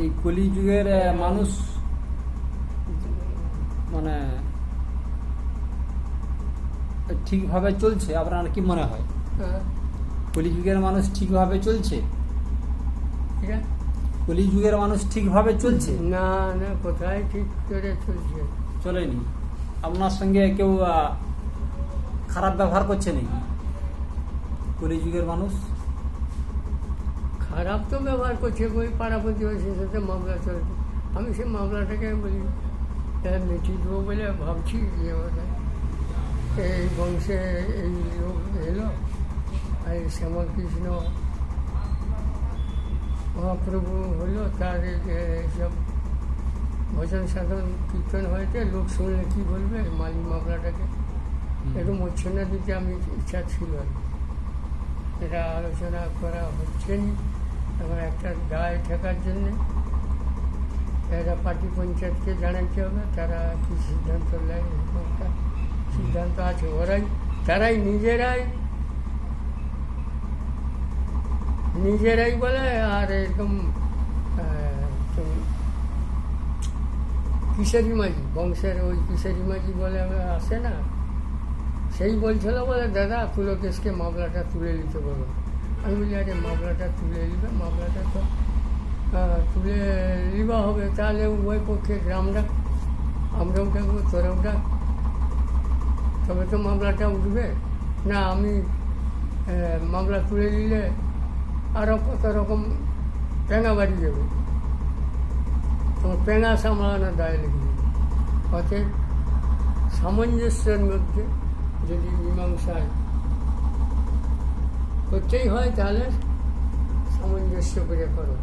এই কলি যুগের মানুষ মানে ঠিকভাবে চলছে আপনার কি মনে হয়? হ্যাঁ, কলি যুগের মানুষ ঠিকভাবে চলছে? ঠিক আছে। কলি যুগের মানুষ ঠিকভাবে চলছে? না না কোথায় ঠিক করে চলছে? চলেনি। আপনার সঙ্গে কেউ খারাপ ব্যবহার করছে নাকি? কলি যুগের মানুষ? খারাপ তো ব্যবহার করছে ওই পাড়া প্রতিবেশীর সাথে মামলা চলছে। আমি সেই মামলাটাকে বলি হ্যাঁ, মিটিয়ে দেবো বলে ভাবছি যে এই বংশে এই লোক এলো আর এই শ্যামল কৃষ্ণ মহাপ্রভু হলো তার এই যে সব ভজন সাধন কীর্তন হয়েছে লোক শুনলে কী বলবে মালি মামলাটাকে? একটু মূর্ছনা দিতে আমি ইচ্ছা ছিল আর এটা আলোচনা করা হচ্ছে নি। এখন একটা দায় ঠেকার জন্যে এরা পার্টি পঞ্চায়েতকে জানাতে হবে, তারা কি সিদ্ধান্ত নেয় সিদ্ধান্ত আছে। ওরাই, তারাই নিজেরাই নিজেরাই বলে, আর এরকম কিশোরী মাঝি, বংশের ওই কিশোরী মাঝি বলে আসে না? সেই বলছিল বলে, দাদা পুলকেশকে মামলাটা তুলে নিতে বলো। আমি বলি আরে মামলাটা তুলে নিবে, মামলাটা তো তুলে নিবা হবে, তাহলে উভয় পক্ষে গ্রামটা আমরাও ডাকবো তোরাও ডাক তবে তো মামলাটা উঠবে। না, আমি মামলা তুলে নিলে আরও কত রকম পেঙা বাড়ি যাবে। তোমার পেঙা সামলানোর দায় লিখবে অতএব সামঞ্জস্যের মধ্যে যদি মীমাংসায় করতেই হয় তাহলে সামঞ্জস্য করে করো।